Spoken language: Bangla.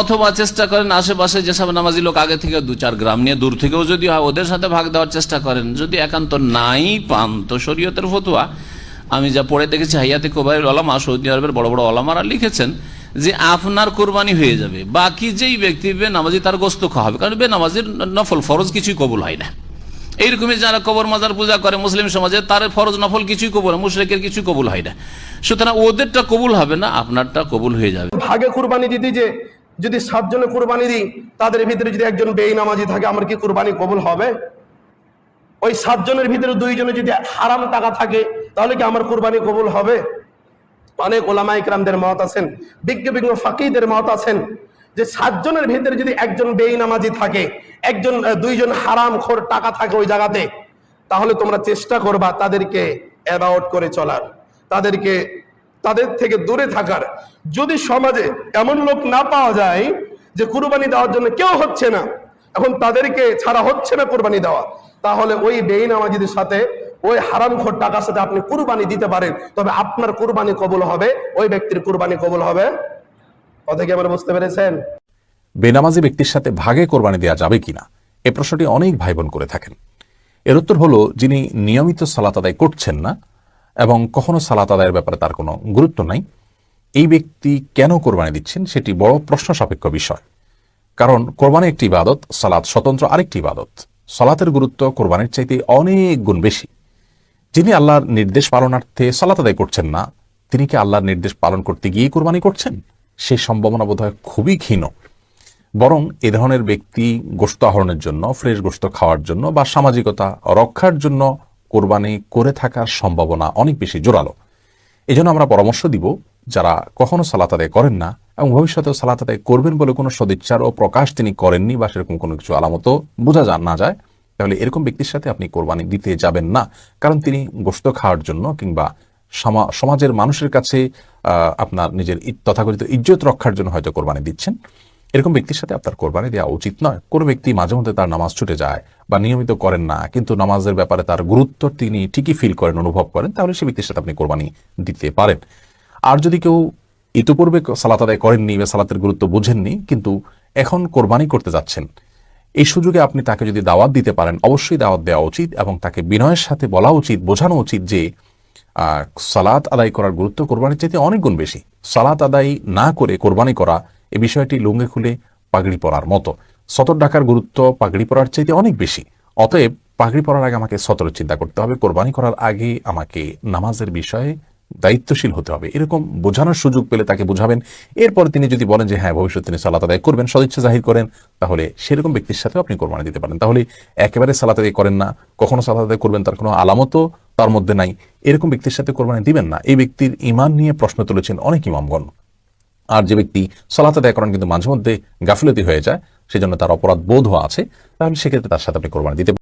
অথবা চেষ্টা করেন আশেপাশে যেসব নামাজি লোক আগে থেকে দু চার গ্রাম নিয়ে, দূর থেকেও যদি হয়, ওদের সাথে ভাগ দেওয়ার চেষ্টা করেন। যদি একান্ত নাই পান, তো শরীয়তের ফতুয়া। আমি যা পড়ে দেখেছি, হাইয়াতে কোবাইর ওলামা, সৌদি আরবের বড় বড় ওলামারা লিখেছেন যে আপনার কোরবানি হয়ে যাবে। বাকি যেই ব্যক্তি বেনামাজি তার গোস্ত খাওয়া হবে কারণ বেনামাজির নফল, ফরজ কিছুই কবুল হয় না। এইরকমই যারা কবর মাজার পূজা করে মুসলিম সমাজে, তার ফরজ নফল কিছুই কবুল হয় মুশরেকের কিছুই কবুল হয় না। সুতরাং ওদেরটা কবুল হবে না, আপনারটা কবুল হয়ে যাবে। ভাগে কুরবানি দিতে যে যদি সাতজনে কুরবানি দিই, তাদের ভিতরে যদি একজন বেইনামাজি থাকে, আমার কি কুরবানি কবুল হবে? ওই সাতজনের ভিতরে দুইজনে যদি হারাম টাকা থাকে, তাহলে কি আমার কুরবানি কবুল হবে? অনেক ওলামা ইকরামদের মত আছেন, বিজ্ঞ বিজ্ঞ ফাকিদের মত আছেন, যে সাতজনের ভিতরে যদি একজন বেইনামাজি থাকে, একজন দুইজন হারাম খোর টাকা থাকে ওই জায়গাতে, তাহলে তোমরা চেষ্টা করবা তাদেরকে অ্যাবাউট করে চলার। তাদেরকে তাদের থেকে দূরে থাকার। যদি সমাজে এমন লোক না পাওয়া যায় যে কুরবানি দেওয়ার জন্য কেউ হচ্ছে না, এখন তাদেরকে ছাড়া হচ্ছে না কুরবানি দেওয়া, তাহলে ওই বেইনামাজিদের সাথে, ওই হারামখোর টাকার সাথে আপনি কুরবানি দিতে পারেন। তবে আপনার কুরবানি কবুল হবে, ওই ব্যক্তির কুরবানি কবুল হবে। কথা কি আমরা বুঝতে পেরেছেন? বেনামাজি ব্যক্তির সাথে ভাগে কোরবানি দেওয়া যাবে কিনা, এ প্রশ্নটি অনেক ভাই বোন করে থাকেন। এর উত্তর হলো, যিনি নিয়মিত সালাত আদায় করছেন না এবং কখনো সালাত আদায়ের ব্যাপারে তার কোনো গুরুত্ব নাই। এই ব্যক্তি কেন কোরবানি দিচ্ছেন সেটি বড় প্রশ্ন সাপেক্ষ বিষয়। কারণ কোরবানি একটি ইবাদত, সালাত স্বতন্ত্র আরেকটি ইবাদত। সালাতের গুরুত্ব কোরবানির চাইতে অনেক গুণ বেশি। যিনি আল্লাহর নির্দেশ পালনার্থে সালাত আদায় করছেন না, তিনি কি আল্লাহর নির্দেশ পালন করতে গিয়ে কোরবানি করছেন? সে সম্ভাবনা বোধহয় খুবই ক্ষীণ। বরং এ ধরনের ব্যক্তি গোস্ত আহরণের জন্য, ফ্রেশ গোস্ত খাওয়ার জন্য বা সামাজিকতা রক্ষার জন্য কোরবানি করে থাকার সম্ভাবনা অনেক বেশি জোরালো। এজন্য আমরা পরামর্শ দিব যারা কখনো সালাত আদায় করেন না এবং ভবিষ্যতেও সালাত আদায় করবেন বলে কোনো সদিচ্ছার ও প্রকাশ তিনি করেননি বা সেরকম কোনো কিছু আলামতও বোঝা যা, না যায়, তাহলে এরকম ব্যক্তির সাথে আপনি কোরবানি দিতে যাবেন না। কারণ তিনি গোস্ত খাওয়ার জন্য কিংবা সমা- সমাজের মানুষের কাছে আপনার নিজের তথাকথিত ইজ্জত রক্ষার জন্য হয়তো কোরবানি দিচ্ছেন। এরকম ব্যক্তির সাথে আপনার কোরবানি দেওয়া উচিত নয়। কোনো ব্যক্তি মাঝে মধ্যে তার নামাজ ছুটে যায় বা নিয়মিত করেন না, কিন্তু নামাজের ব্যাপারে তার গুরুত্ব তিনি ঠিকই ফিল করেন, অনুভব করেন, তাহলে সে ব্যক্তির সাথে আপনি কোরবানি দিতে পারেন। আর যদি কেউ ইতোপূর্বে সালাত আদায় করেননি বা সালাতের গুরুত্ব বুঝেননি, কিন্তু এখন কোরবানি করতে যাচ্ছেন, এই সুযোগে আপনি তাকে যদি দাওয়াত দিতে পারেন, অবশ্যই দাওয়াত দেওয়া উচিত এবং তাকে বিনয়ের সাথে বলা উচিত, বোঝানো উচিত যে সালাত আদায় করার গুরুত্ব কোরবানির চাইতে অনেক গুণ বেশি। সালাত আদায় না করে কোরবানি করা এই বিষয়টি লুঙ্গে খুলে পাগড়ি পরার মতো। সতর ডাকার গুরুত্ব পাগড়ি পরার চাইতে অনেক বেশি। অতএব পাগড়ি পরার আগে আমাকে সতর চিন্তা করতে হবে, কোরবানি করার আগে আমাকে নামাজের বিষয়ে দায়িত্বশীল হতে হবে। এরকম বোঝানোর সুযোগ পেলে তাকে বোঝাবেন। এরপর তিনি যদি বলেন যে হ্যাঁ ভবিষ্যৎ তিনি সালাত আদায় করবেন, সদিচ্ছা জাহির করেন, তাহলে সেরকম ব্যক্তির সাথেও আপনি কোরবানি দিতে পারেন। তাহলে একেবারে সালাত আদায় করেন না, কখনো সালাত আদায় করবেন, তার কোনো আলামতও তার মধ্যে নাই। এরকম ব্যক্তির সাথে কোরবানি দিবেন না। এই ব্যক্তির ইমান নিয়ে প্রশ্ন তুলেছেন অনেক ইমামগণ। আর যে ব্যক্তি সলাতে দেয় করেন, কিন্তু মাঝে মধ্যে গাফিলতি হয়ে যায়, সেজন্য তার অপরাধ বোধ আছে। তাহলে সেক্ষেত্রে তার সাথে আপনি কোরবানি দিতে